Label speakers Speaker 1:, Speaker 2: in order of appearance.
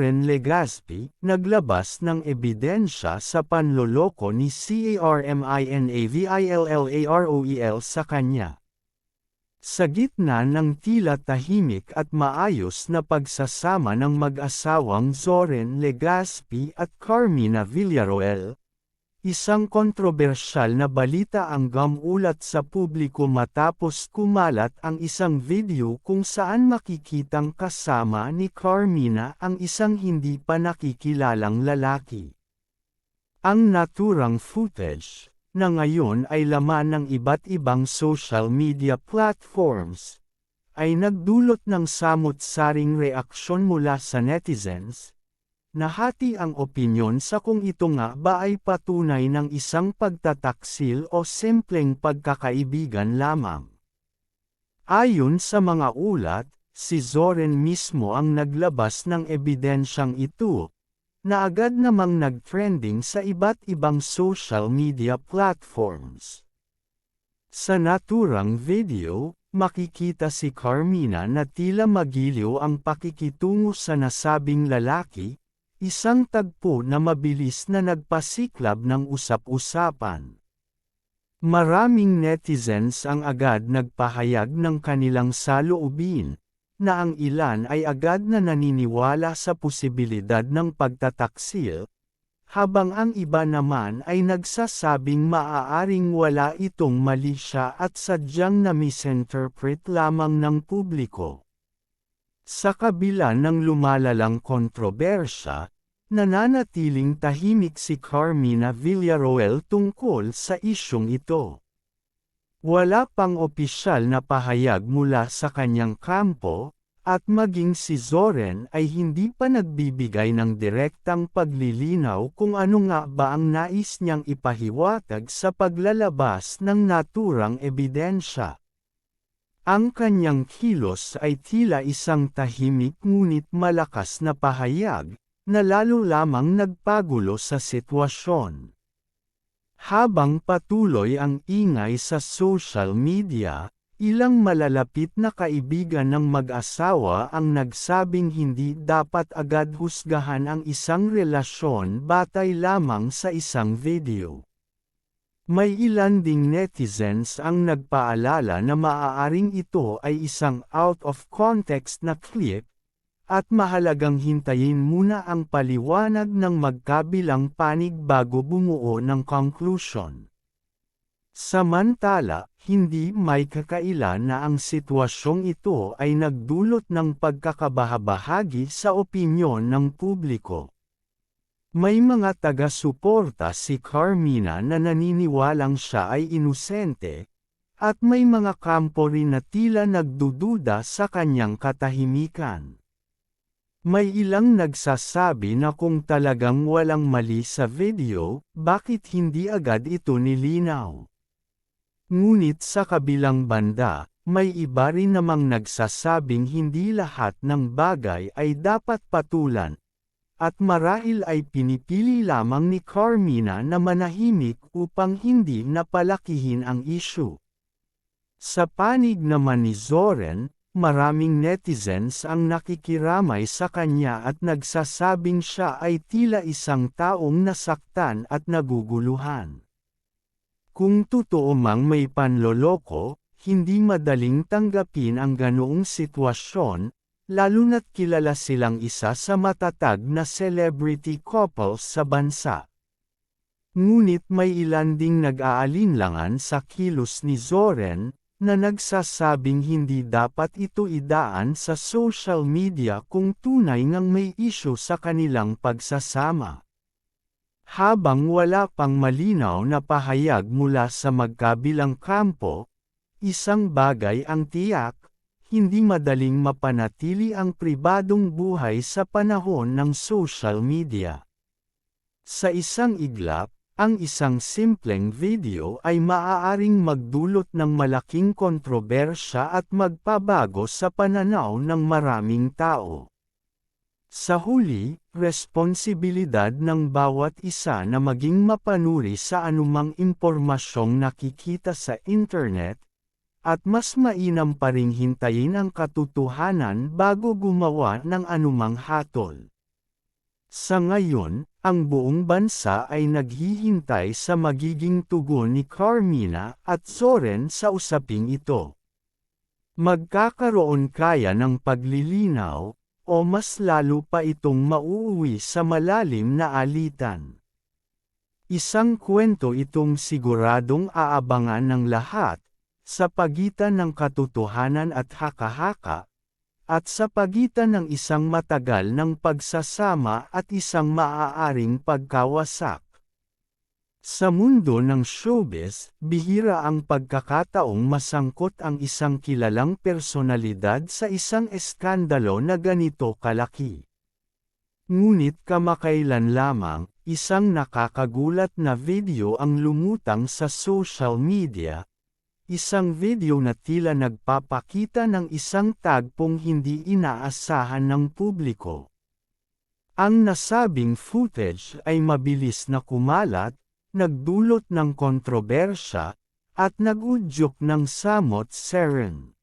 Speaker 1: Zoren Legazpi, naglabas ng ebidensya sa panloloko ni CARMINAVILLAROEL E sa kanya. Sa gitna ng tila tahimik at maayos na pagsasama ng mag-asawang Zoren Legazpi at Carmina Villaroel, Isang kontrobersyal na balita ang gamulat sa publiko matapos kumalat ang isang video kung saan makikitang kasama ni Carmina ang isang hindi pa nakikilalang lalaki. Ang naturang footage, na ngayon ay laman ng iba't ibang social media platforms, ay nagdulot ng samot-saring reaksyon mula sa netizens, Nahati ang opinyon sa kung ito nga ba ay patunay ng isang pagtataksil o simpleng pagkakaibigan lamang. Ayon sa mga ulat, si Zoren mismo ang naglabas ng ebidensyang ito, na agad namang nag-trending sa iba't ibang social media platforms. Sa naturang video, makikita si Carmina na tila magiliw ang pakikitungo sa nasabing lalaki, Isang tagpo na mabilis na nagpasiklab ng usap-usapan. Maraming netizens ang agad nagpahayag ng kanilang saloobin, na ang ilan ay agad na naniniwala sa posibilidad ng pagtataksil, habang ang iba naman ay nagsasabing maaaring wala itong mali siya at sadyang na misinterpret lamang ng publiko. Sa kabila ng lumalalang kontrobersya, nananatiling tahimik si Carmina Villaroel tungkol sa isyong ito. Wala pang opisyal na pahayag mula sa kanyang kampo, at maging si Zoren ay hindi pa nagbibigay ng direktang paglilinaw kung ano nga ba ang nais niyang ipahiwatag sa paglalabas ng naturang ebidensya. Ang kanyang kilos ay tila isang tahimik ngunit malakas na pahayag, na lalo lamang nagpagulo sa sitwasyon. Habang patuloy ang ingay sa social media, ilang malalapit na kaibigan ng mag-asawa ang nagsabing hindi dapat agad husgahan ang isang relasyon batay lamang sa isang video. May ilan ding netizens ang nagpaalala na maaaring ito ay isang out of context na clip, at mahalagang hintayin muna ang paliwanag ng magkabilang panig bago bumuo ng conclusion. Samantala, hindi may kakailan na ang sitwasyong ito ay nagdulot ng pagkakabahabahagi sa opinyon ng publiko. May mga taga-suporta si Carmina na naniniwalang siya ay inosente, at may mga kampo rin na tila nagdududa sa kanyang katahimikan. May ilang nagsasabi na kung talagang walang mali sa video, bakit hindi agad ito nilinaw? Ngunit sa kabilang banda, may iba rin namang nagsasabing hindi lahat ng bagay ay dapat patulan, at marahil ay pinipili lamang ni Carmina na manahimik upang hindi napalakihin ang isyu. Sa panig naman ni Zoren, maraming netizens ang nakikiramay sa kanya at nagsasabing siya ay tila isang taong nasaktan at naguguluhan. Kung totoo mang may panloloko, hindi madaling tanggapin ang ganoong sitwasyon, lalo na't kilala silang isa sa matatag na celebrity couples sa bansa. Ngunit may ilan ding nag-aalinlangan sa kilos ni Zoren, na nagsasabing hindi dapat ito idaan sa social media kung tunay ngang may isyo sa kanilang pagsasama. Habang wala pang malinaw na pahayag mula sa magkabilang kampo, isang bagay ang tiyak, hindi madaling mapanatili ang pribadong buhay sa panahon ng social media. Sa isang iglap, ang isang simpleng video ay maaaring magdulot ng malaking kontrobersya at magpabago sa pananaw ng maraming tao. Sa huli, responsibilidad ng bawat isa na maging mapanuri sa anumang impormasyong nakikita sa internet, at mas mainam pa ring hintayin ang katotohanan bago gumawa ng anumang hatol. Sa ngayon, ang buong bansa ay naghihintay sa magiging tugon ni Carmina at Soren sa usaping ito. Magkakaroon kaya ng paglilinaw, o mas lalo pa itong mauuwi sa malalim na alitan. Isang kwento itong siguradong aabangan ng lahat, sa pagitan ng katotohanan at haka-haka, at sa pagitan ng isang matagal ng pagsasama at isang maaaring pagkawasak. Sa mundo ng showbiz, bihira ang pagkakataong masangkot ang isang kilalang personalidad sa isang eskandalo na ganito kalaki. Ngunit kamakailan lamang, isang nakakagulat na video ang lumutang sa social media, Isang video na tila nagpapakita ng isang tagpong hindi inaasahan ng publiko. Ang nasabing footage ay mabilis na kumalat, nagdulot ng kontrobersya, at nagudyok ng samot seren.